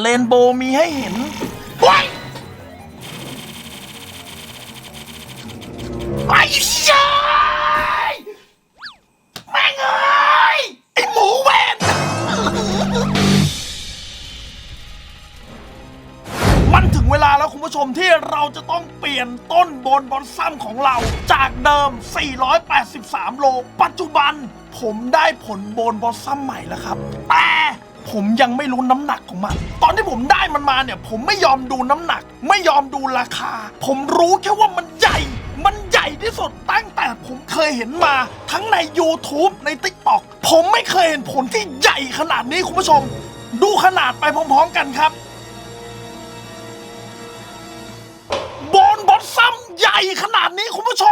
เลนโบว์มีให้เห็นว้ายไอ้ชายแม่งเอ้ยไอ้หมูเวนมันถึงเวลาแล้วคุณผู้ชมที่เราจะต้องเปลี่ยนต้นบนบอนซัมของเรา จากเดิม 483 โล ปัจจุบัน ผมได้ผลบนบอนซัมใหม่แล้วครับแต่ ผมยังไม่รู้น้ำหนักของมัน ตอนที่ผมได้มันมาเนี่ย ผมไม่ยอมดูน้ำหนัก ไม่ยอมดูราคา ผมรู้แค่ว่ามันใหญ่ มันใหญ่ที่สุดตั้งแต่ผมเคยเห็นมา ทั้งใน YouTube ใน TikTok ผมไม่เคยเห็นผลที่ใหญ่ขนาดนี้คุณผู้ชม ดูขนาดไปพร้อมๆกันครับโบนบอสซัมใหญ่ขนาดนี้คุณผู้ชม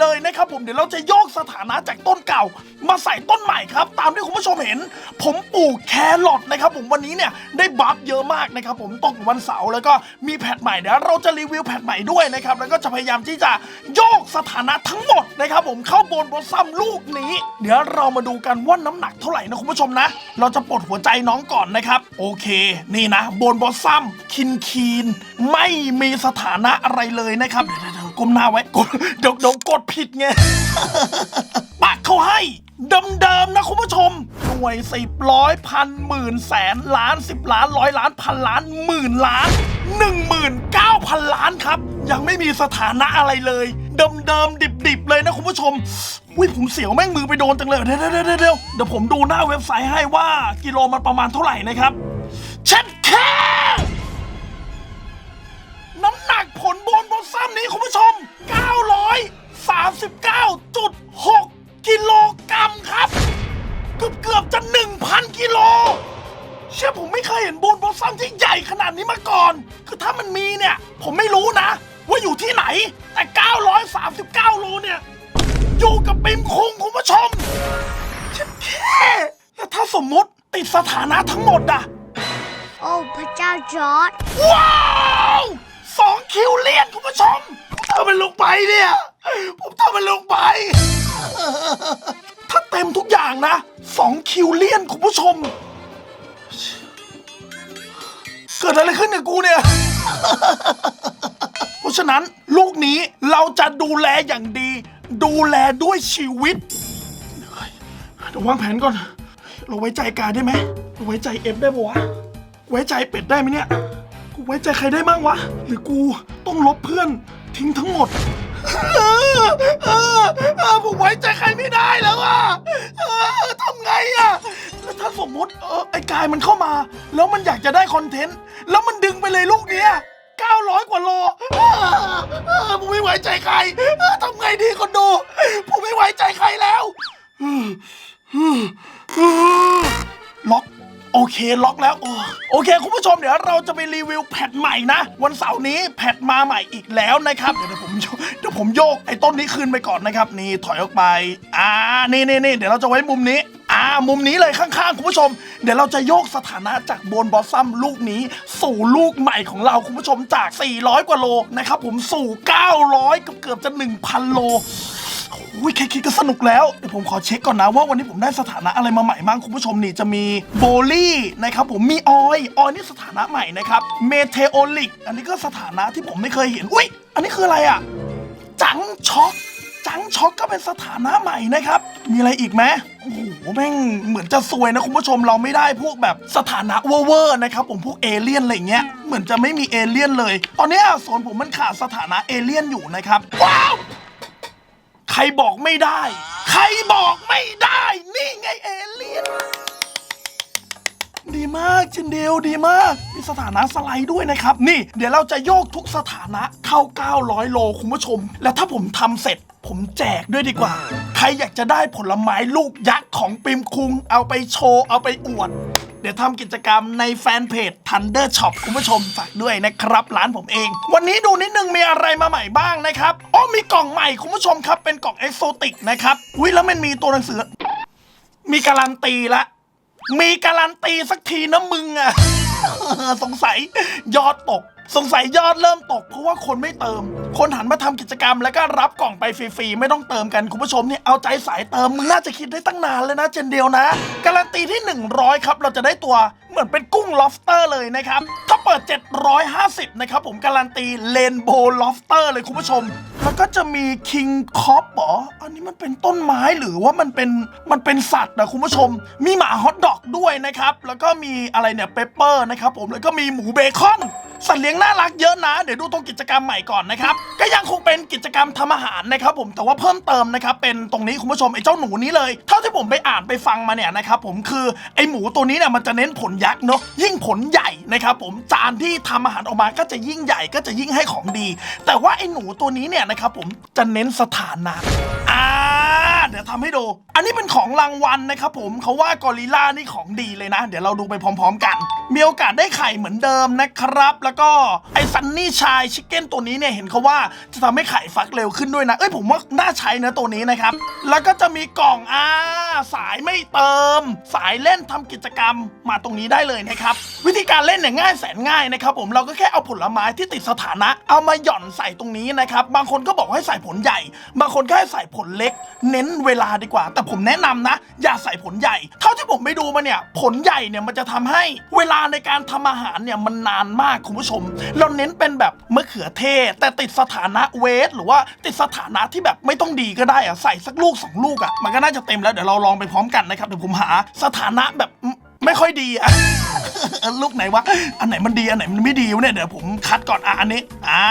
เลยนะครับผมเดี๋ยวเราจะโยกสถานะจากต้นเก่า มาใส่ต้นใหม่ครับ ตามที่คุณผู้ชมเห็น ผมปลูกแครอทนะครับผมวันนี้เนี่ยได้บัฟเยอะมากนะครับผมตกวันเสาร์แล้วก็มีแพทใหม่เดี๋ยวเราจะรีวิวแพทใหม่ด้วยนะครับแล้วก็จะพยายามที่จะโยกสถานะทั้งหมดนะครับผมเข้าโบนบอสซัมลูกนี้ เดี๋ยวเรามาดูกันว่าน้ำหนักเท่าไหร่นะคุณผู้ชมนะ เราจะปลดหัวใจน้องก่อนนะครับ โอเค นี่นะโบนบอสซัมคินคีน ไม่มีสถานะอะไรเลยนะครับเดี๋ยว ก้มหน้าไว้กดเดี๋ยวเดี๋ยวกดผิดไงปากเขาให้เดิมๆนะคุณผู้ชม หน่วยสิบร้อยพันหมื่นแสนล้านสิบล้านร้อยล้านพันล้านหมื่นล้านหนึ่งหมื่นเก้าพันล้านครับ ยังไม่มีสถานะอะไรเลย เดิมๆดิบๆเลยนะคุณผู้ชมวิผมเสียวแม่งมือไปโดนจังเลยเดี๋ยวเดี๋ยวเดี๋ยวเดี๋ยวเดี๋ยวผมดูหน้าเว็บไซต์ให้ว่ากิโลมันประมาณเท่าไหร่นะครับเช็ดแค่น้ำหนักผลบน บนซ้ำนี้คุณผู้ชม 939.6 กิโลกรัมครับ เกือบเกือบจะ 1,000 กิโล เชื่อผมไม่เคยเห็นบนบนซ้ำที่ใหญ่ขนาดนี้มาก่อน คือถ้ามันมีเนี่ย ผมไม่รู้นะ ว่าอยู่ที่ไหน แต่ 939 โลเนี่ย อยู่กับปิมคุงคุณผู้ชมเช็ดแค่แล้วถ้าสมมุติติดสถานะทั้งหมดอะโอ้ พระเจ้าจอร์ดว้าว สองคิวเลียนคุณผู้ชมถ้ามันลงไปเนี่ย ผมทำมันลงไป ถ้าเต็มทุกอย่างนะสองคิวเลียนคุณผู้ชม เกิดอะไรขึ้นกับกูเนี่ย เพราะฉะนั้นลูกนี้เราจะดูแลอย่างดี ดูแลด้วยชีวิตเดี๋ยววางแผนก่อน เราไว้ใจกายได้ไหมเราไว้ใจเอฟได้ปะวะ ไว้ใจเป็ดได้ไหมเนี่ย ไว้ใจใครได้บ้างวะ หรือกูต้องลบเพื่อนทิ้งทั้งหมดเออเออผมไว้ใจใครไม่ได้แล้วอะเออทำไงอะแล้วถ้าสมมติเออไอ้กายมันเข้ามา แล้วมันอยากจะได้คอนเทนต์ แล้วมันดึงไปเลยลูกเนี้ย900 กว่าโลเออผมไม่ไว้ใจใครเออทำไงดีคนดู ผมไม่ไว้ใจใครแล้วล็อก โอเคล็อกแล้วโอ้โอเค คุณผู้ชมเดี๋ยวเราจะไปรีวิวแพทใหม่นะ วันเสาร์นี้แพทมาใหม่อีกแล้วนะครับเดี๋ยวผมเดี๋ยวผมโยกไอ้ต้นนี้คืนไปก่อนนะครับ นี่ถอยออกไป อ่านี่นี่นี่เดี๋ยวเราจะไว้มุมนี้อ่ามุมนี้เลยข้างๆ คุณผู้ชม เดี๋ยวเราจะโยกสถานะจากโบนบอสซัมลูกนี้ สู่ลูกใหม่ของเราคุณผู้ชมจาก 400 กว่าโลนะครับผมสู่ 900 เกือบเกือบจะ 1,000 โล อุ้ยแค่คิดก็สนุกแล้ว เดี๋ยวผมขอเช็คก่อนนะว่าวันนี้ผมได้สถานะอะไรมาใหม่บ้างคุณผู้ชมนี่จะมีโบลี่นะครับผมมีออยออยนี่สถานะใหม่นะครับเมเทโอลิกอันนี้ก็สถานะที่ผมไม่เคยเห็นอุ้ยอันนี้คืออะไรอะจังช็อกจังช็อกก็เป็นสถานะใหม่นะครับ มีอะไรอีกไหมโอ้โหแม่งเหมือนจะซวยนะคุณผู้ชมเราไม่ได้พวกแบบสถานะเวอร์นะครับผมพวกเอเลี่ยนอะไรเงี้ยเหมือนจะไม่มีเอเลี่ยนเลย ตอนนี้ยโซนผมมันขาดสถานะเอเลี่ยนอยู่นะครับว้าว ใครบอกไม่ได้ ใครบอกไม่ได้ นี่ไงเอเลี่ยน ดีมากจินเดลดีมาก มีสถานะสไลด์ด้วยนะครับ นี่ เดี๋ยวเราจะโยกทุกสถานะเข้า 900 โลคุณผู้ชม แล้วถ้าผมทำเสร็จ ผมแจกด้วยดีกว่า ใครอยากจะได้ผลไม้ลูกยักษ์ของปิมคุง เอาไปโชว์ เอาไปอวด เดี๋ยวทำกิจกรรมในแฟนเพจ Thunder Shop คุณผู้ชมฝากด้วยนะครับ ร้านผมเอง วันนี้ดูนิดนึงมีอะไรมาใหม่บ้างนะครับอ๋อมีกล่องใหม่คุณผู้ชมครับ เป็นกล่องเอ็กโซติกนะครับอุ้ยแล้วมันมีตัวหนังสือ มีการันตีละมีการันตีสักทีนะมึงอะ สงสัยยอดตก สงสัยยอดเริ่มตกเพราะว่าคนไม่เติม คนหันมาทำกิจกรรมแล้วก็รับกล่องไปฟรีๆ ไม่ต้องเติมกันคุณผู้ชมเนี่ยเอาใจสายเติมมึงน่าจะคิดได้ตั้งนานเลยนะเจนเดียวนะ การันตีที่ 100 ครับเราจะได้ตัว เหมือนเป็นกุ้งลอบสเตอร์เลยนะครับ ถ้าเปิด 750 นะครับผมการันตีเลนโบล็อบสเตอร์เลยคุณผู้ชม แล้วก็จะมีคิงคอปหรอ อันนี้มันเป็นต้นไม้หรือว่ามันเป็นมันเป็นสัตว์นะคุณผู้ชม มีหมาฮอทดอกด้วยนะครับ แล้วก็มีอะไรเนี่ยเปปเปอร์นะครับผมแล้วก็มีหมูเบคอนสัตว์เลี้ยงน่ารักเยอะนะ เดี๋ยวดูตรงกิจกรรมใหม่ก่อนนะครับ ก็ยังคงเป็นกิจกรรมทำอาหารนะครับผมแต่ว่าเพิ่มเติมนะครับ เป็นตรงนี้คุณผู้ชมไอ้เจ้าหนูนี้เลย เท่าที่ผมไปอ่านไปฟังมาเนี่ยนะครับผมคือไอ้หมูตัวนี้เนี่ยมันจะเน้นผลยักษ์เนาะยิ่งผลใหญ่นะครับผมจานที่ทำอาหารออกมาก็จะยิ่งใหญ่ก็จะยิ่งให้ของดี แต่ว่าไอ้หนูตัวนี้เนี่ยนะครับผมจะเน้นสถานะอ่า เดี๋ยวทำให้ดู อันนี้เป็นของรางวัลนะครับผมเขาว่ากอริลล่านี่ของดีเลยนะ เดี๋ยวเราดูไปพร้อม ๆ กัน มีโอกาสได้ไข่เหมือนเดิมนะครับ แล้วก็ไอ้ซันนี่ชายชิคเก้นตัวนี้เนี่ยเห็นเขาว่าจะทำให้ไข่ฟักเร็วขึ้นด้วยนะ เอ้ยผมว่าน่าใช้นะตัวนี้นะครับ แล้วก็จะมีกล่องอ่าสายไม่เติม สายเล่นทำกิจกรรมมาตรงนี้ได้เลยนะครับ วิธีการเล่นเนี่ยง่ายแสนง่ายนะครับผมเราก็แค่เอาผลไม้ที่ติดสถานะ เอามาหย่อนใส่ตรงนี้นะครับ บางคนก็บอกให้ใส่ผลใหญ่ บางคนก็ให้ใส่ผลเล็ก เน้นเวลาดีกว่า แต่ผมแนะนำนะ อย่าใส่ผลใหญ่ เท่าที่ผมไปดูมาเนี่ย ผลใหญ่เนี่ยมันจะทำให้เวลาในการทำอาหารเนี่ยมันนานมากคุณผู้ชม เราเน้นเป็นแบบมะเขือเทศ แต่ติดสถานะเวทหรือว่าติดสถานะที่แบบไม่ต้องดีก็ได้อะใส่สักลูกสองลูกอะมันก็น่าจะเต็มแล้วเดี๋ยวเราลองไปพร้อมกันนะครับเดี๋ยวผมหาสถานะแบบไม่ไม่ค่อยดีอะ ลูกไหนวะ อันไหนมันดี อันไหนมันไม่ดีวะเนี่ย เดี๋ยวผมคัดก่อน อะ อันนี้ อ่า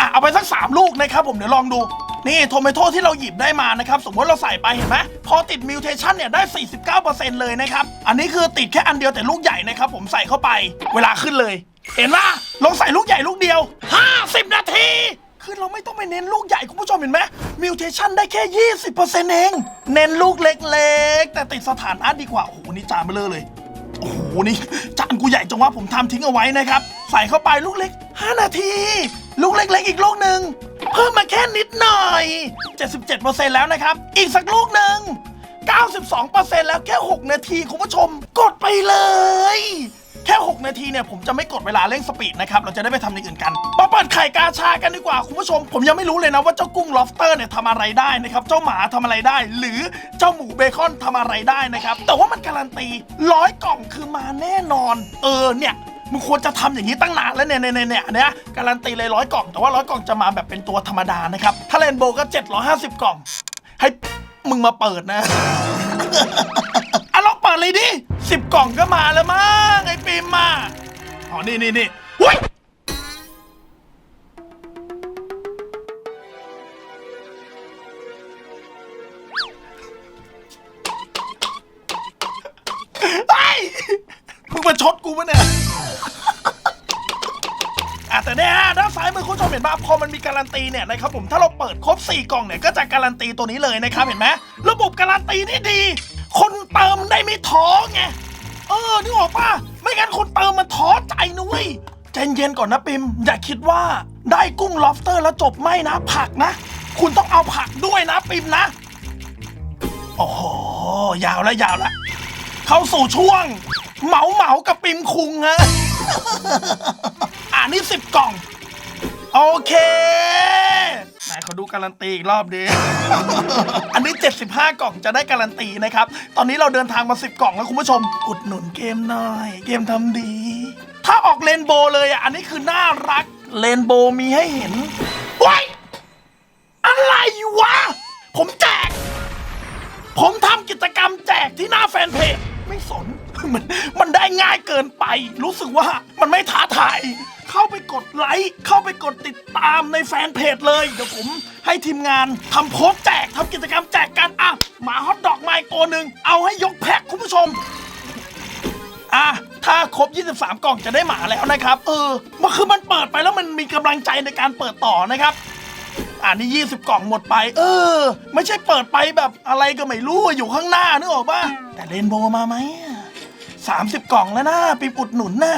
อะ เอาไปสักสามลูกนะครับผม เดี๋ยวลองดู นี่โทเมโตที่เราหยิบได้มานะครับ สมมติเราใส่ไปเห็นไหมพอติดมิวเทชันเนี่ยได้ 49%เลยนะครับ อันนี้คือติดแค่อันเดียวแต่ลูกใหญ่นะครับ ผมใส่เข้าไป เวลาขึ้นเลย เห็นปะลองใส่ลูกใหญ่ลูกเดียว 50 นาทีคือเราไม่ต้องไปเน้นลูกใหญ่คุณผู้ชมเห็นไหมมิวเทชันได้แค่ 20%เองเน้นลูกเล็กๆ แต่ติดสถานะดีกว่าโอ้โหนี่จานเบลอเลยโอ้โหนี่จานกูใหญ่จังว่าผมทำทิ้งเอาไว้นะครับ ใส่เข้าไปลูกเล็ก 5 นาที ลูกเล็กๆ อีกลูกหนึ่ง เพิ่มมาแค่นิดหน่อย 77%แล้วนะครับ อีกสักลูกหนึ่ง92%แล้วแค่ 6 นาทีคุณผู้ชม กดไปเลย แค่ 6 นาทีเนี่ยผมจะไม่กดเวลาเร่งสปีดนะครับ เราจะได้ไปทำอย่างอื่นกัน มาเปิดไข่กาชากันดีกว่าคุณผู้ชม ผมยังไม่รู้เลยนะว่าเจ้ากุ้งล็อบสเตอร์เนี่ยทำอะไรได้นะครับ เจ้าหมาทำอะไรได้ หรือเจ้าหมูเบคอนทำอะไรได้นะครับ แต่ว่ามันการันตีร้อยกล่องคือมาแน่นอน เออเนี่ย มึงควรจะทำอย่างนี้ตั้งนานแล้วเนี่ยเนี่ยเนี่ยเนี่ยนะการันตีเลยร้อยกล่อง แต่ว่าร้อยกล่องจะมาแบบเป็นตัวธรรมดานะครับ ถ้าเลนโบว์ก็ 750 กล่อง ให้มึงมาเปิดนะ อะลองเปิดเลยดิสิบกล่องก็มาแล้วมั้งไอ้ปิมมาอ๋อนี่นี่นี่หุ้ย เห็นป่ะพอมันมีการันตีเนี่ยนะครับผมถ้าเราเปิดครบ 4 กล่องเนี่ยก็จะการันตีตัวนี้เลยนะครับเห็นไหมระบบการันตีนี่ดี คนเติมได้ไม่ท้อไงเออนึกออกป่ะไม่งั้นคนเติมมันท้อใจนะเว้ยใจเย็นก่อนนะปิม อย่าคิดว่าได้กุ้งล็อบสเตอร์แล้วจบไม่นะ ผักนะ คุณต้องเอาผักด้วยนะปิมนะ โอ้โห ยาวแล้วยาวแล้วเข้าสู่ช่วง เหมาเหมากับปิมคุงฮะ อ่านี่สิบกล่อง โอเคไหนเขาดูการันตีอีกรอบดิ อันนี้ 75 กล่องจะได้การันตีนะครับ ตอนนี้เราเดินทางมา 10 กล่องแล้วคุณผู้ชม อุดหนุนเกมหน่อย เกมทำดี ถ้าออกเลนโบว์เลยอะ อันนี้คือน่ารัก เลนโบว์มีให้เห็นว้ายอะไรวะ ผมแจก ผมทำกิจกรรมแจกที่หน้าแฟนเพจ ไม่สน มันมันได้ง่ายเกินไป รู้สึกว่ามันไม่ท้าทาย เข้าไปกดไลค์เข้าไปกดติดตามในแฟนเพจเลย เดี๋ยวผมให้ทีมงานทำโพสต์แจกทำกิจกรรมแจกกันอะหมาฮอตดอกไมาอีกตัวหนึ่งเอาให้ยกแพ็คคุณผู้ชมอะถ้าครบ 23 กล่องจะได้หมาแล้วนะครับ เออมันคือมันเปิดไปแล้วมันมีกำลังใจในการเปิดต่อนะครับอ่านี่20 กล่องหมดไป เออ ไม่ใช่เปิดไปแบบอะไรก็ไม่รู้อยู่ข้างหน้านึกออกปะแต่เรนโบว์มาไหมสามสิบกล่องแล้วนะปีอุดหนุนน่ะ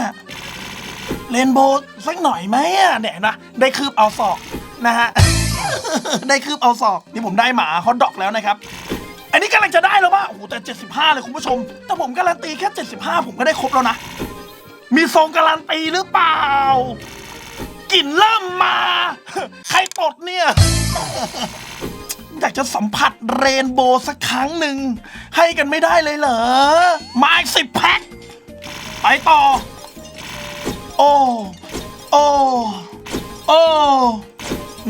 เรนโบว์สักหน่อยไหมอะเนี่ยนะได้คืบเอาศอกนะฮะ ได้คืบเอาศอกนี่ผมได้หมาฮอตดอกแล้วนะครับ อันนี้กำลังจะได้แล้วป่ะโอ้โหแต่ 75 เลยคุณผู้ชม แต่ผมการันตีแค่ 75 ผมก็ได้ครบแล้วนะ มีทรงการันตีหรือเปล่ากลิ่นเริ่มมา ใครตดเนี่ย อยากจะสัมผัสเรนโบว์สักครั้งหนึ่ง ให้กันไม่ได้เลยเหรอ มาอีกสิบแพ็คไปต่อ โอ้โอ้โอ้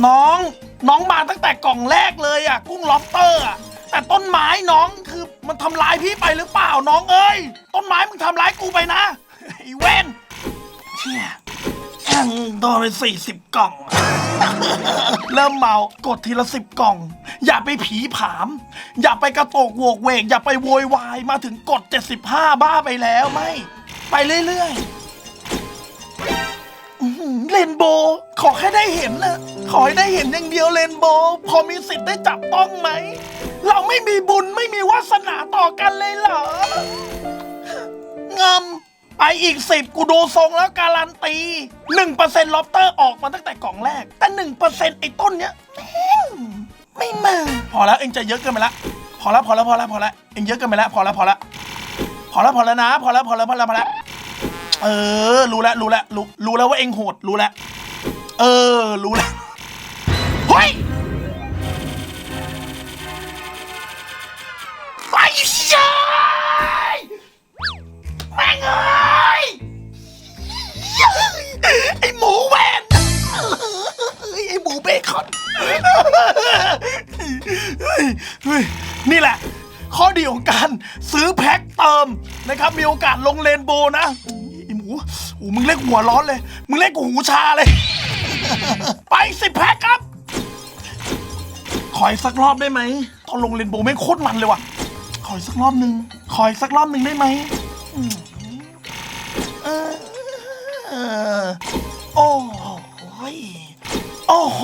น้องน้องมาตั้งแต่กล่องแรกเลยอะ กุ้งล็อบสเตอร์อะแต่ต้นไม้น้องคือมันทำร้ายพี่ไปหรือเปล่าน้องเอ้ย ต้นไม้มึงทำร้ายกูไปนะไอ้เว้นเชี่ยแข่งโดนไปสี่สิบกล่อง เริ่มเมากดทีละสิบกล่อง อย่าไปผีผาม อย่าไปกระโตกโวกเวก อย่าไปโวยวายมาถึงกด 75 บ้าไปแล้วไม่ ไปเรื่อยๆ เรนโบว์ขอแค่ได้เห็นนะขอให้ได้เห็นอย่างเดียวเรนโบว์พอมีสิทธิ์ได้จับต้องไหม เราไม่มีบุญไม่มีวาสนาต่อกันเลยเหรอเงิมไปอีกสิบกูดูทรงแล้วการันตีหนึ่งเปอร์เซ็นต์ล็อบเตอร์ออกมาตั้งแต่กล่องแรก แต่หนึ่งเปอร์เซ็นต์ไอ้ต้นเนี้ยแม่งไม่มา พอแล้วเองจะเยอะเกินไปละพอแล้วพอแล้วพอแล้วพอแล้วเองเยอะเกินไปล้วพอแล้วพอแล้วพอแล้วพอแล้วนะพอแล้วพอแล้วพอแล้วพอแล้ว เออ รู้แล้วรู้แล้วรู้รู้แล้วว่าเองโหดรู้แล้ว เออ รู้แล้วเฮ้ยไอ้ชายแม่งเอ้ยไอ้หมูแวนไอ้หมูเบคอนนี่แหละ ข้อดีของการซื้อแพ็คเติมนะครับ มีโอกาสลงเลนโบนะ ไอ้หมูโอ้มึงเล่กหัวร้อนเลย มึงเล่กกูหูชาเลย ไปสิแพ็คครับ ขออีกสักรอบได้ไหม ตอนลงเลนโบว์แม่งโคตรมันเลยว่ะ ขออีกสักรอบหนึ่งขออีกสักรอบหนึ่งได้ไหมอืมเออเออโอ้โหยโอ้โห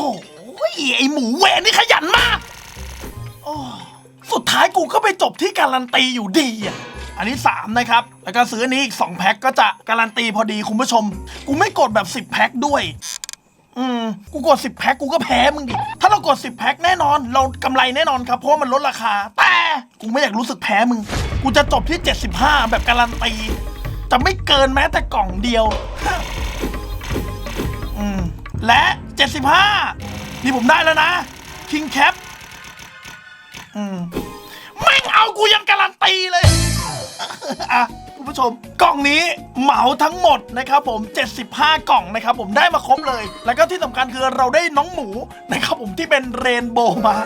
ยไอหมูแวนนี่ขยันมาก โอ้ สุดท้ายกูก็ไปจบที่การันตีอยู่ดีอะ อันนี้ 3 นะครับ แล้วก็ซื้ออันนี้อีก 2 แพ็คก็จะการันตีพอดีคุณผู้ชม กูไม่กดแบบ 10 แพ็คด้วย อืม กูกด 10 แพ็คกูก็แพ้มึงดิ ถ้าเรากด 10 แพ็คแน่นอน เรากำไรแน่นอนครับ เพราะว่ามันลดราคา แต่กูไม่อยากรู้สึกแพ้มึง กูจะจบที่ 75 แบบการันตี จะไม่เกินแม้แต่กล่องเดียว อืม และ 75 นี่ผมได้แล้วนะ King Cap อืมแม่งเอากูยังการันตีเลย อะคุณผู้ชมกล่องนี้เหมาทั้งหมดนะครับผม 75 กล่องนะครับผมได้มาครบเลย แล้วก็ที่สำคัญคือเราได้น้องหมูนะครับผมที่เป็นเรนโบว์มา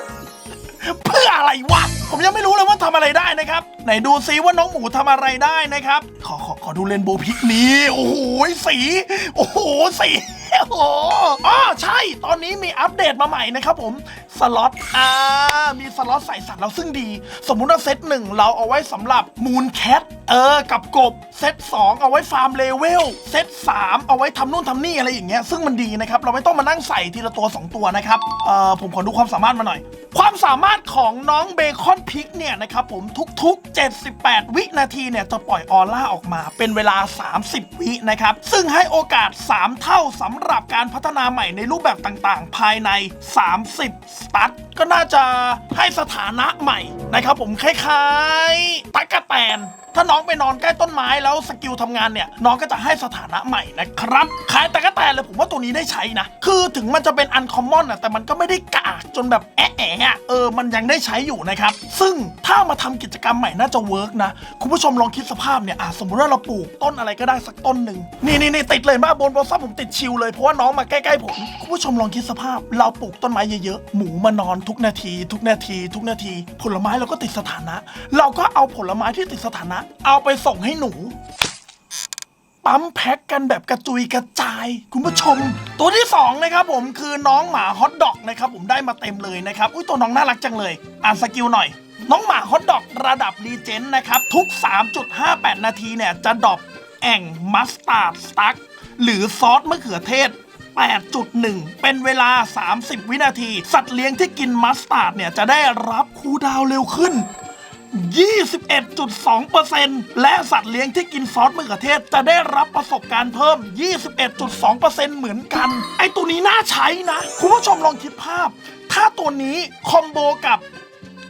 เพื่ออะไรวะผมยังไม่รู้เลยว่าทำอะไรได้นะครับ ไหนดูซิว่าน้องหมูทำอะไรได้นะครับ ขอขอขอดูเรนโบว์พิกนี้ โอ้โหสี โอ้โหสีโอ้โหอ๋อใช่ ตอนนี้มีอัปเดตมาใหม่นะครับผม สล็อต อ่า มีสล็อตใส่สัตว์เราซึ่งดี สมมุติว่าเซตหนึ่งเราเอาไว้สำหรับมูนแคท เออ กับกบ เซตสองเอาไว้ฟาร์มเลเวล เซตสามเอาไว้ทำนู่นทำนี่อะไรอย่างเงี้ย ซึ่งมันดีนะครับ เราไม่ต้องมานั่งใส่ทีละตัว 2 ตัวนะครับ เอ่อ ผมขอดูความสามารถมาหน่อย ความสามารถของน้องเบคอนพิกเนี่ยนะครับผมทุกๆ 78 วินาทีเนี่ยจะปล่อยออร่าออกมาเป็นเวลา 30 วินะครับ ซึ่งให้โอกาส 3 เท่าสำหรับการพัฒนาใหม่ในรูปแบบต่างๆ ภายใน 30 สตัตก็น่าจะให้สถานะใหม่นะครับผมคล้ายๆตะกะแตน ถ้าน้องไปนอนใกล้ต้นไม้แล้วสกิลทำงานเนี่ยน้องก็จะให้สถานะใหม่นะครับคล้ายแตะกะแตนเลยผมว่าตัวนี้ได้ใช้นะ คือถึงมันจะเป็นอันคอมมอนอะแต่มันก็ไม่ได้กากจนแบบแอะแอะอะเออมันยังได้ใช้อยู่นะครับ ซึ่งถ้ามาทำกิจกรรมใหม่น่าจะเวิร์กนะ คุณผู้ชมลองคิดสภาพเนี่ยอะสมมติว่าเราปลูกต้นอะไรก็ได้สักต้นหนึ่งนี่นี่นี่ติดเลยมาบนบนซับผมติดชิวเลยเพราะว่าน้องมาใกล้ๆผมคุณผู้ชมลองคิดสภาพ เราปลูกต้นไม้เยอะๆหมูมานอนทุกนาที ทุกนาที ทุกนาที ผลไม้เราก็ติดสถานะ เราก็เอาผลไม้ที่ติดสถานะเอาไปส่งให้หนู ปั๊มแพ็กกันแบบกระจุยกระจาย คุณผู้ชม ตัวที่2นะครับผมคือน้องหมาฮอตดอกนะครับผมได้มาเต็มเลยนะครับอุ้ยตัวน้องน่ารักจังเลย อ่านสกิลหน่อยน้องหมาฮอตดอกระดับรีเจนนะครับ ทุก 3.58 นาทีเนี่ย จะดรอปแอ่งมัสตาร์ดสตั๊กหรือซอสมะเขือเทศ 8.1 เป็นเวลา 30 วินาที สัตว์เลี้ยงที่กินมัสตาร์ดเนี่ย จะได้รับคูดาวเร็วขึ้น 21.2%และสัตว์เลี้ยงที่กินซอสมะเขือเทศ จะได้รับประสบการณ์เพิ่ม 21.2%เหมือนกัน ไอตัวนี้น่าใช้นะ คุณผู้ชมลองคิดภาพ ถ้าตัวนี้คอมโบกับ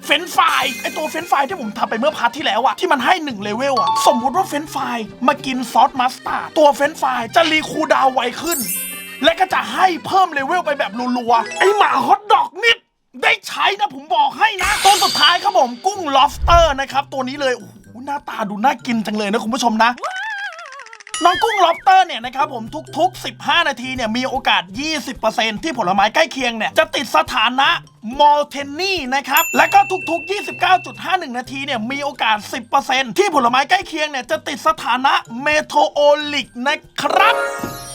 เฟนช์ฟรายไอตัวเฟนช์ฟรายที่ผมทำไปเมื่อพาร์ทที่แล้วอะที่มันให้1เลเวลอะสมมุติว่าเฟนช์ฟรายมากินซอสมัสตาร์ดตัวเฟนช์ฟรายจะรีคูดาวไวขึ้น และก็จะให้เพิ่มเลเวลไปแบบรัวๆไอหมาฮอตดอก มกุ้ง lobster นะครับ ตัวนี้เลยโอ้โหหน้าตาดูน่ากินจังเลยนะคุณผู้ชมนะ น้องกุ้ง lobster เนี่ยนะครับผมทุกๆ 15 นาทีเนี่ยมีโอกาส 20%ที่ผลไม้ใกล้เคียงเนี่ยจะติดสถานะ m o l t e n y นะครับ และก็ทุกๆ 29.51 นาทีเนี่ยมีโอกาส 10%ที่ผลไม้ใกล้เคียงเนี่ยจะติดสถานะ m e t o o l i c นะครับ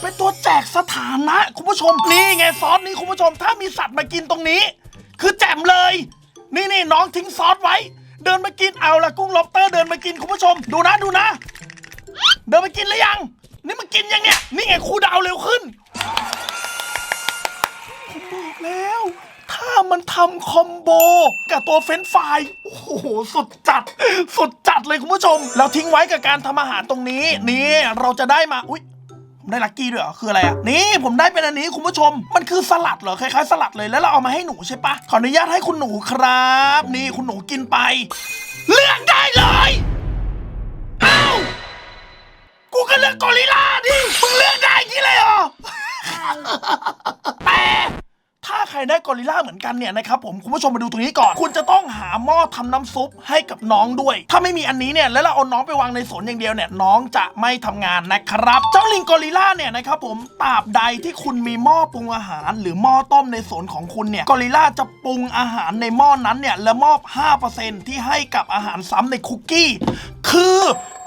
เป็นตัวแจกสถานะคุณผู้ชมนี่ไงซอสนี้คุณผู้ชมถ้ามีสัตว์มากินตรงนี้ คือแจ่มเลย นี่นี่น้องทิ้งซอสไว้ เดินมากินเอาละกุ้ง lobster เดินมากินคุณผู้ชม ดูนะดูนะ เดินไปกินหรือยัง นี่มันกินยังเนี่ย นี่ไงครูดาวเร็วขึ้นผมบอกแล้ว ถ้ามันทำคอมโบกับตัวเฟรนช์ฟรายโอ้โห สุดจัด สุดจัดเลยคุณผู้ชม แล้วทิ้งไว้กับการทำอาหารตรงนี้ นี่เราจะได้มา อุ๊ย ได้ลัคกี้ด้วยเหรอคืออะไรอะนี่ผมได้เป็นอันนี้คุณผู้ชม มันคือสลัดเหรอคล้ายๆสลัดเลยแล้วเราเอามาให้หนูใช่ปะขออนุญาตให้คุณหนูครับ นี่คุณหนูกินไป เลือกได้เลยเอ้ากูก็เลือกกอริลลาดิมึงเลือกได้อย่างนี้เลยเหรอแต่ ถ้าใครได้กอริลลาเหมือนกันเนี่ยนะครับผมคุณผู้ชมมาดูตรงนี้ก่อน คุณจะต้องหาหม้อทำน้ำซุปให้กับน้องด้วย ถ้าไม่มีอันนี้เนี่ยแล้วเราเอาน้องไปวางในสวนอย่างเดียวเนี่ยน้องจะไม่ทำงานนะครับ เจ้าลิงกอริลลาเนี่ยนะครับผมตราบใดที่คุณมีหม้อปรุงอาหาร หรือหม้อต้มในสวนของคุณเนี่ยกอริลลาจะปรุงอาหารในหม้อนั้นเนี่ยและมอบ 5%ที่ให้กับอาหารซ้ำในคุกกี้ คือ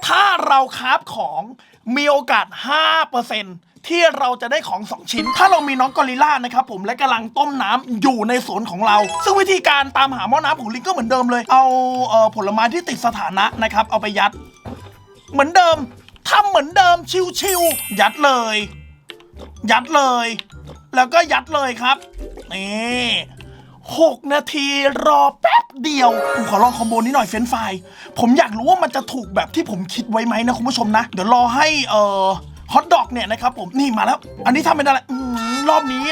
ถ้าเราคาฟของ มีโอกาส 5%ที่เราจะได้ของ 2 ชิ้น ถ้าเรามีน้องกอริลลานะครับผมและกำลังต้มน้ำอยู่ในสวนของเรา ซึ่งวิธีการตามหาหม้อน้ำของลิงก็เหมือนเดิมเลย เอาเออผลไม้ที่ติดสถานะนะครับ เอาไปยัด เหมือนเดิมทำเหมือนเดิมชิวๆยัดเลย ยัดเลย แล้วก็ยัดเลยครับนี่ หกนาทีรอแป๊บเดียวผมขอลองคอมโบนี้หน่อยเฟรนไฟรายผมอยากรู้ว่ามันจะถูกแบบที่ผมคิดไว้ไหมนะคุณผู้ชมนะ เดี๋ยวรอให้เอ่อฮอทดอกเนี่ยนะครับผมนี่มาแล้ว อันนี้ทำเป็นอะไรอืมรอบนี้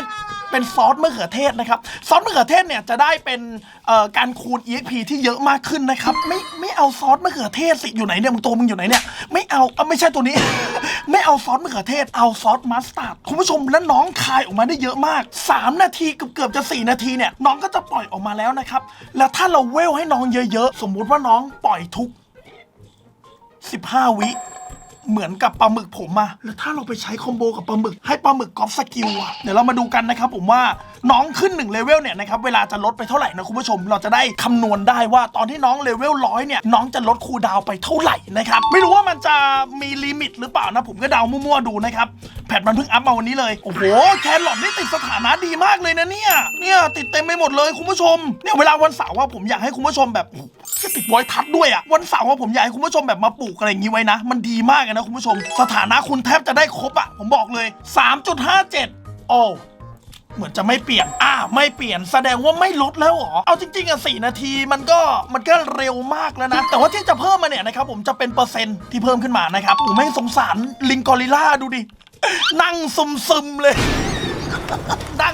เป็นซอสมะเขือเทศนะครับ ซอสมะเขือเทศเนี่ยจะได้เป็นเอ่อการคูณ EXP ที่เยอะมากขึ้นนะครับ ไม่ไม่เอาซอสมะเขือเทศสิอยู่ไหนเนี่ยมึงตัวมึงอยู่ไหนเนี่ยไม่เอาเอาไม่ใช่ตัวนี้ ไม่เอาซอสมะเขือเทศเอาซอสมัสตาร์ดคุณผู้ชมแล้วน้องคายออกมาได้เยอะมาก 3 นาทีเกือบเกือบจะ 4 นาทีเนี่ยน้องก็จะปล่อยออกมาแล้วนะครับแล้วถ้าเราเวลให้น้องเยอะๆ สมมุติว่าน้องปล่อยทุก 15 วิ เหมือนกับปลาหมึกผมอะแล้วถ้าเราไปใช้คอมโบกับปลาหมึกให้ปลาหมึกกอล์ฟสกิลอะเดี๋ยวเรามาดูกันนะครับผมว่าน้องขึ้น1เลเวลเนี่ยนะครับเวลาจะลดไปเท่าไหร่นะคุณผู้ชม เราจะได้คำนวณได้ว่าตอนที่น้องเลเวลร้อยเนี่ยน้องจะลดคูลดาวไปเท่าไหร่นะครับไม่รู้ว่ามันจะมีลิมิตหรือเปล่านะผมก็เดามั่วๆดูนะครับแพทมันเพิ่งอัพมาวันนี้เลยโอ้โหแครอทนี่ติดสถานะดีมากเลยนะเนี่ยเนี่ยติดเต็มไปหมดเลยคุณผู้ชมเนี่ยเวลาวันเสาร์ว่าผมอยากให้คุณผู้ชมแบบจะติดไว้ทัดด้วยอะวันเสาร์ว่าผมอยากให้คุณผู้ชมแบบมาปลูกอะไรอย่างนี้ไว้นะ มันดีมากเลยนะคุณผู้ชม สถานะคุณแทบจะได้ครบอะผมบอกเลย 3.57 โอ้เหมือนจะไม่เปลี่ยน อ่า ไม่เปลี่ยน แสดงว่าไม่ลดแล้วเหรอ เอาจริง ๆอะสี่นาทีมันก็มันก็เร็วมากแล้วนะ แต่ว่าที่จะเพิ่มมาเนี่ยนะครับผมจะเป็นเปอร์เซ็นต์ที่เพิ่มขึ้นมานะครับผมไม่งสงสารลิงกอริลล่าดูดิ นั่งซึมๆเลย นั่ง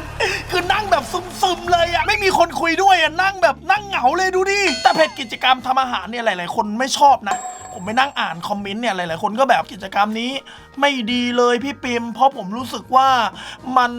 คือนั่งแบบซึมๆเลยอะไม่มีคนคุยด้วยอะนั่งแบบนั่งเหงาเลยดูดิ แต่เพจกิจกรรมทำอาหารเนี่ยหลาย ๆ คนไม่ชอบนะ ผมไปนั่งอ่านคอมเมนต์เนี่ยหลายๆคนก็แบบกิจกรรมนี้ไม่ดีเลยพี่ปิมเพราะผมรู้สึกว่ามัน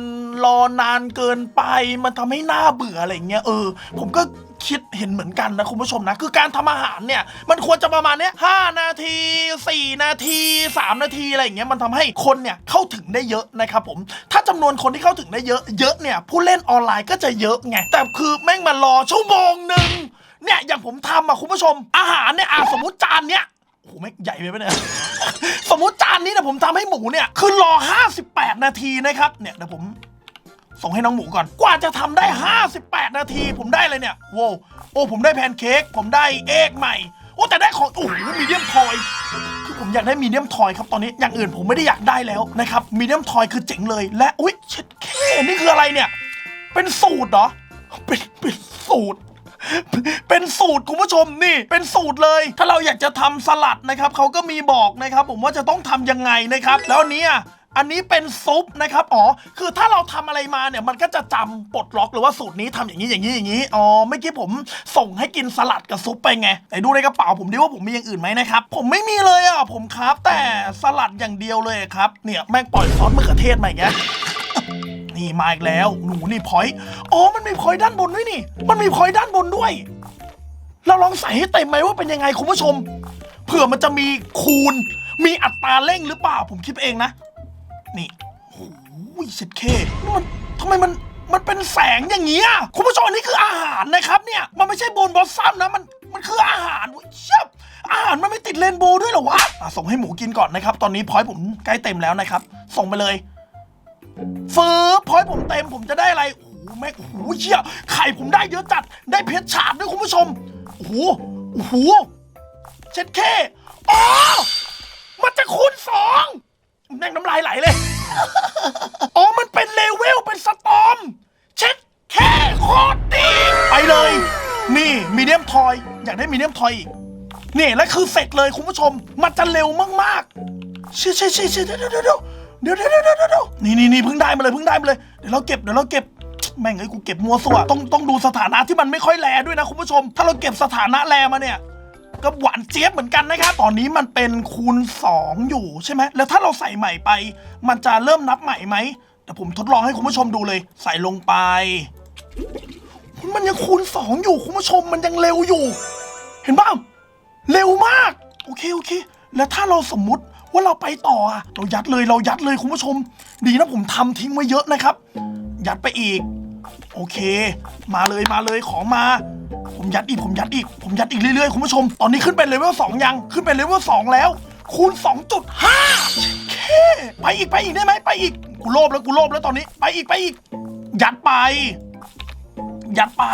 รอนานเกินไป มันทำให้หน้าเบื่ออะไรเงี้ยเออ ผมก็คิดเห็นเหมือนกันนะคุณผู้ชมนะ คือการทำอาหารเนี่ย มันควรจะประมาณเนี้ยห้านาที 4 นาที 3 นาทีอะไรอย่างเงี้ยมันทำให้คนเนี่ยเข้าถึงได้เยอะนะครับผม ถ้าจำนวนคนที่เข้าถึงได้เยอะเยอะเนี่ย ผู้เล่นออนไลน์ก็จะเยอะไง แต่คือแม่งมารอชั่วโมงหนึ่งเนี่ยอย่างผมทำอะคุณผู้ชมอาหารเนี่ยอะสมมติจานเนี้ย โอ้โหไม่งใหญ่ไปไหมเนี่ย สมมุติจานนี้นี่ยผมทำให้หมูเนี่ย คือรอ 58 นาทีนะครับเนี่ยเดี๋ยวผมส่งให้น้องหมูก่อน กว่าจะทำได้ 58 นาที ผมได้เลยเนี่ยโว้วโอ้ผมได้แพนเค้กผมได้เอกใหม่ โอ้แต่ได้ของโอ้โหมีเดียมทอยคือผมอยากได้มีเดียมทอยครับตอนนี้อย่างอื่นผมไม่ได้อยากได้แล้วนะครับมีเดียมทอยคือเจ๋งเลย และอุ๊ยเช็ดเคนี่คืออะไรเนี่ย เป็นสูตรเหรอเป็นเป็นสูตร เป็นสูตรคุณผู้ชมนี่ เป็นสูตรเลย ถ้าเราอยากจะทำสลัดนะครับเขาก็มีบอกนะครับ ผมว่าจะต้องทำยังไงนะครับ แล้วเนี้ยอันนี้เป็นซุปนะครับ อ๋อ คือถ้าเราทำอะไรมาเนี่ย มันก็จะจำปลดล็อกหรือว่าสูตรนี้ทำอย่างนี้อย่างนี้อย่างนี้ อ๋อ เมื่อกี้ผมส่งให้กินสลัดกับซุปไปไง ไหนดูในกระเป๋าผมดิว่าผมมีอย่างอื่นไหมนะครับ ผมไม่มีเลยอะ ผมครับแต่สลัดอย่างเดียวเลยครับ เนี่ยแม่งปล่อยซอสมะเขือเทศมาอย่างเงี้ย นี่มาอีกแล้วหนูนี่พอยต์อ๋อมันมีพอยต์ด้านบนด้วยนี่ มันมีพอยต์ด้านบนด้วย เราลองใส่ให้เต็มไหมว่าเป็นยังไงคุณผู้ชม เผื่อมันจะมีคูณ มีอัตราเร่งหรือเปล่า ผมคิดเองนะ นี่โอ้ยเช็ดเคนี่มันทำไมมันมันเป็นแสงอย่างเงี้ยคุณผู้ชมอันนี้คืออาหารนะครับเนี่ย มันไม่ใช่โบนบอสซัมนะ มันมันคืออาหารเว้ยเชี่ยอาหารมันไม่ติดเรนโบว์ด้วยเหรอวะอะส่งให้หมูกินก่อนนะครับ ตอนนี้พอยต์ผมใกล้เต็มแล้วนะครับ ส่งไปเลย ฟื้พอยต์ผมเต็มผมจะได้อะไรโอ้โหแม่งโอ้โหเชี่ยไข่ผมได้เยอะจัด ได้เพชรฉาบด้วยคุณผู้ชมโอ้โหโอ้โหเช็ดเคอ๋อมันจะคูณสองแม่งน้ำลายไหลเลย อ๋อ มันเป็นเลเวล เป็นสตอม เช็ดแค่โคตรดี ไปเลย นี่มีเดียมทอย อยากได้มีเดียมทอยอีกนี่ แล้วคือเสร็จเลยคุณผู้ชม มันจะเร็วมากๆเชี่ยเชี่ยเชี่ยเชี่ยเดี๋ยวเดี๋ยว เดี๋ยวเดี๋ยวเดี๋ยวเดี๋ยวนี่นี่นี่เพิ่งได้มาเลยเพิ่งได้มาเลย เดี๋ยวเราเก็บเดี๋ยวเราเก็บแม่งไอ้กูเก็บมัวสัวต้องต้องดูสถานะที่มันไม่ค่อยแลด้วยนะคุณผู้ชม ถ้าเราเก็บสถานะแลมาเนี่ยก็หวานเจี๊ยบเหมือนกันนะครับ ตอนนี้มันเป็นคูณ 2 อยู่ใช่ไหม แล้วถ้าเราใส่ใหม่ไป มันจะเริ่มนับใหม่ไหมเดี๋ยวผมทดลองให้คุณผู้ชมดูเลย ใส่ลงไป มันยังคูณ 2 อยู่คุณผู้ชมมันยังเร็วอยู่ เห็นป่าวเร็วมาก โอเคโอเค แล้วถ้าเราสมมติ ว่าเราไปต่ออะเรายัดเลยเรายัดเลยคุณผู้ชม ดีนะผมทำทิ้งไว้เยอะนะครับ ยัดไปอีก โอเค มาเลยมาเลยของมา ผมยัดอีกผมยัดอีก ผมยัดอีกเรื่อยๆคุณผู้ชม ตอนนี้ขึ้นเป็นเลเวลสองยังขึ้นเป็นเลเวลสองแล้ว คูณ 2.5เคไปอีกไปอีกได้ไหมไปอีกกูโลภแล้วกูโลภแล้วตอนนี้ ไปอีกไปอีก ยัดไป ยัดไป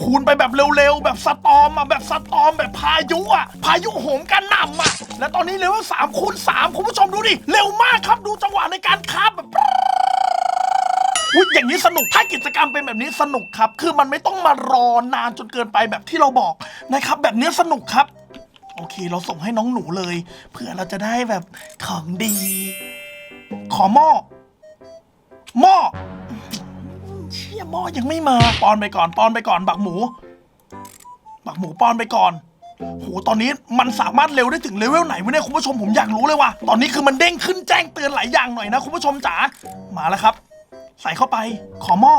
คูณไปแบบเร็วๆ แบบสตอมอะแบบสตอมแบบพายุอะพายุโหมกระหน่ำอะและตอนนี้เลเวลสามคูณสามคุณผู้ชมดูดิ เร็วมากครับดูจังหวะในการคาบแบบอุ๊ยอย่างนี้สนุกถ้ากิจกรรมเป็นแบบนี้สนุกครับ คือมันไม่ต้องมารอนานจนเกินไปแบบที่เราบอกนะครับ แบบนี้สนุกครับ โอเค เราส่งให้น้องหนูเลยเพื่อเราจะได้แบบของดี ขอหม้อหม้อ เชี่ยหม้อยังไม่มาปอนไปก่อนปอนไปก่อนบักหมู บักหมูปอนไปก่อนโหตอนนี้มันสามารถเร็วได้ถึงเลเวลไหนวะเนี่ยคุณผู้ชมผมอยากรู้เลยว่ะตอนนี้คือมันเด้งขึ้นแจ้งเตือนหลายอย่างหน่อยนะคุณผู้ชมจ๋ามาแล้วครับ ใส่เข้าไปขอหม้อ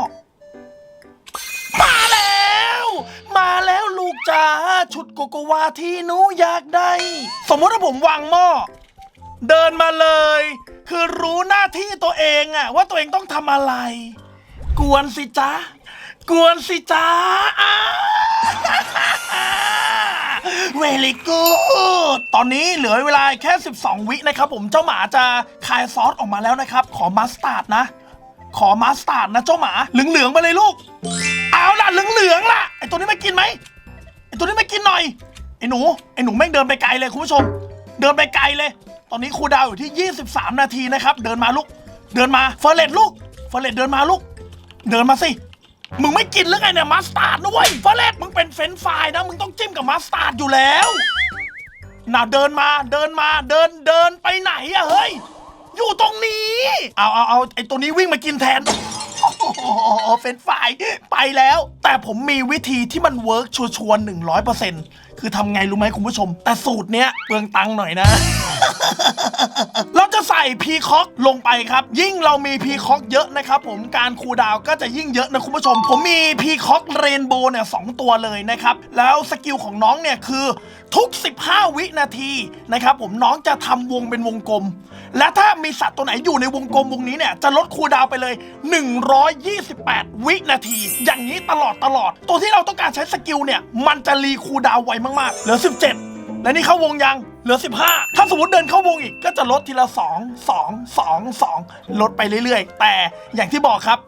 มาแล้ว มาแล้วลูกจ๋าชุดโกโกวาที่หนูอยากได้ สมมติว่าผมวางหม้อเดินมาเลย คือรู้หน้าที่ตัวเองอะว่าตัวเองต้องทำอะไร กวนสิจ๊ะ กวนสิจ๊ะอ่าเวลิกูดตอนนี้เหลือเวลาแค่ 12 วินะครับผมเจ้าหมาจะคายซอสออกมาแล้วนะครับ ขอมัสตาร์ดนะ ขอมัสตาร์ดนะเจ้าหมาเหลืองๆมาเลยลูก เอาล่ะเหลืองๆล่ะไอตัวนี้ไม่กินไหมไอตัวนี้ไม่กินหน่อยไอหนูไอหนูแม่งเดินไปไกลเลยคุณผู้ชม เดินไปไกลเลย ตอนนี้ครูดาวอยู่ที่ 23 นาทีนะครับ เดินมาลูก เดินมาเฟอร์เรตลูกเฟอร์เรตเดินมาลูก เดินมาสิ มึงไม่กินหรือไงเนี่ยมัสตาร์ดนะเว้ยเฟอร์เรตมึงเป็นเฟรนช์ฟรายนะ มึงต้องจิ้มกับมัสตาร์ดอยู่แล้วน่าเดินมาเดินมาเดินเดินไปไหนอะเฮ้ย อยู่ตรงนี้ เอาเอาเอาไอตัวนี้วิ่งมากินแทน โอ้โหเฟรนช์ฟรายไปแล้ว แต่ผมมีวิธีที่มันเวิร์กชัวร์ๆหนึ่งร้อยเปอร์เซ็นต์ คือทำไงรู้ไหมคุณผู้ชม แต่สูตรเนี้ยเปลืองตังค์หน่อยนะ เราจะใส่พีคอกลงไปครับ ยิ่งเรามีพีคอกเยอะนะครับผมการคูลดาวน์ก็จะยิ่งเยอะนะคุณผู้ชม ผมมีพีคอกเรนโบว์เนี่ยสองตัวเลยนะครับ แล้วสกิลของน้องเนี่ยคือทุก 15 วินาทีนะครับผมน้องจะทำวงเป็นวงกลม และถ้ามีสัตว์ตัวไหนอยู่ในวงกลมวงนี้เนี่ยจะลดคูลดาวน์ไปเลย 128 วินาที อย่างนี้ตลอดตลอด ตัวที่เราต้องการใช้สกิลเนี่ยมันจะรีคูลดาวน์ไวมากๆ เหลือ 17 และนี่เข้าวงยัง เหลือ 15 ถ้าสมมติเดินเข้าวงอีกก็จะลดทีละ 2 2 2 2 ลดไปเรื่อยๆ แต่อย่างที่บอกครับ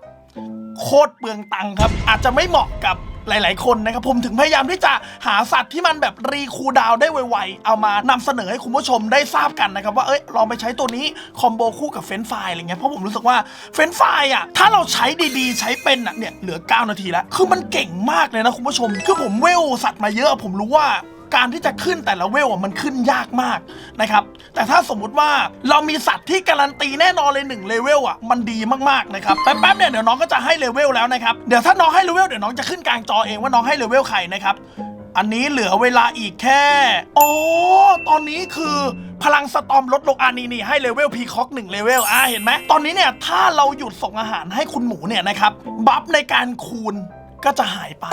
โคตรเปลืองตังค์ครับ อาจจะไม่เหมาะกับ หลาย ๆ คนนะครับผมถึงพยายามที่จะหาสัตว์ที่มันแบบรีคูดาวได้ไวๆ เอามานำเสนอให้คุณผู้ชมได้ทราบกันนะครับว่าเอ้ยลองไปใช้ตัวนี้คอมโบคู่กับเฟนไฟายอะไรเงี้ยเพราะผมรู้สึกว่าเฟนไฟายอะถ้าเราใช้ดีๆ ใช้เป็นอะเนี่ยเหลือ 9 นาทีแล้ว คือมันเก่งมากเลยนะคุณผู้ชม คือผมเวลสัตว์มาเยอะผมรู้ว่า การที่จะขึ้นแต่ละเวลอะมันขึ้นยากมากนะครับ แต่ถ้าสมมุติว่าเรามีสัตว์ที่การันตีแน่นอนเลยหนึ่งเลเวลอะมันดีมากๆนะครับแป๊บๆเนี่ยเดี๋ยวน้องก็จะให้เลเวลแล้วนะครับเดี๋ยวถ้าน้องให้เลเวลเดี๋ยวน้องจะขึ้นกลางจอเองว่าน้องให้เลเวลใครนะครับอันนี้เหลือเวลาอีกแค่โอ้ตอนนี้คือพลังสตอมลดลงอันนี้นี่ให้เลเวลพีคอกหนึ่งเลเวลอะเห็นไหมตอนนี้เนี่ยถ้าเราหยุดส่งอาหารให้คุณหมูเนี่ยนะครับบัฟในการคูณก็จะหายไป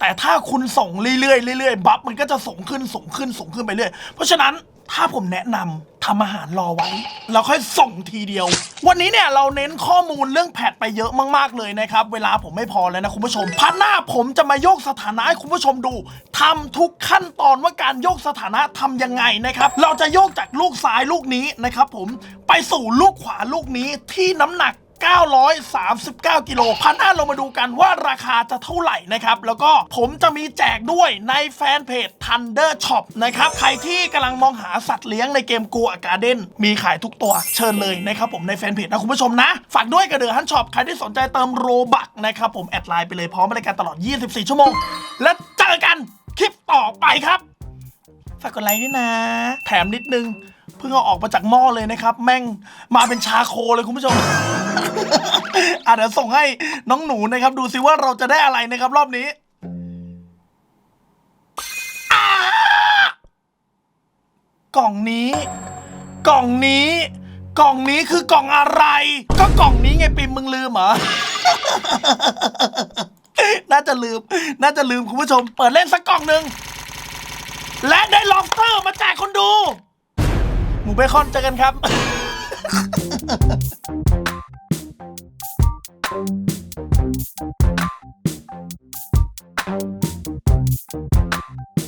แต่ถ้าคุณส่งเรื่อยๆเรื่อยๆบัฟมันก็จะส่งขึ้นส่งขึ้นส่งขึ้นไปเรื่อยเพราะฉะนั้นถ้าผมแนะนำทำอาหารรอไว้ แล้วค่อยส่งทีเดียว วันนี้เนี่ยเราเน้นข้อมูลเรื่องแพทไปเยอะมากๆเลยนะครับ เวลาผมไม่พอแล้วนะคุณผู้ชมพันหน้าผมจะมาโยกสถานะให้คุณผู้ชมดูทำทุกขั้นตอนว่าการโยกสถานะทำยังไงนะครับ เราจะโยกจากลูกซ้ายลูกนี้นะครับผมไปสู่ลูกขวาลูกนี้ที่น้ำหนัก 939 กิโลพันห้าเรามาดูกันว่าราคาจะเท่าไหร่นะครับ แล้วก็ผมจะมีแจกด้วยในแฟนเพจ Thunder Shop นะครับ ใครที่กำลังมองหาสัตว์เลี้ยงในเกมกูอาการ์เด้นมีขายทุกตัวเชิญเลยนะครับผมในแฟนเพจนะคุณผู้ชมนะ ฝากด้วยกับเดือฮันช็อปใครที่สนใจเติมโรบักนะครับผมแอดไลน์ไปเลยพร้อมบริการตลอด 24 ชั่วโมง แล้วเจอกันคลิปต่อไปครับฝากกดไลค์ด้วยนะ แถมนิดนึงเพิ่งเอาออกมาจากหม้อเลยนะครับ แม่งมาเป็นชาโคเลยคุณผู้ชม อะเดี๋ยวส่งให้น้องหนูนะครับ ดูซิว่าเราจะได้อะไรนะครับ รอบนี้กล่องนี้ กล่องนี้ กล่องนี้คือกล่องอะไร ก็กล่องนี้ไงปิมมึงลืมเหรอ น่าจะลืม น่าจะลืมคุณผู้ชม เปิดเล่นสักกล่องหนึ่งและได้ลอบสเตอร์มาแจกคนดู หมูเบคอนเจอกันครับ Thank you.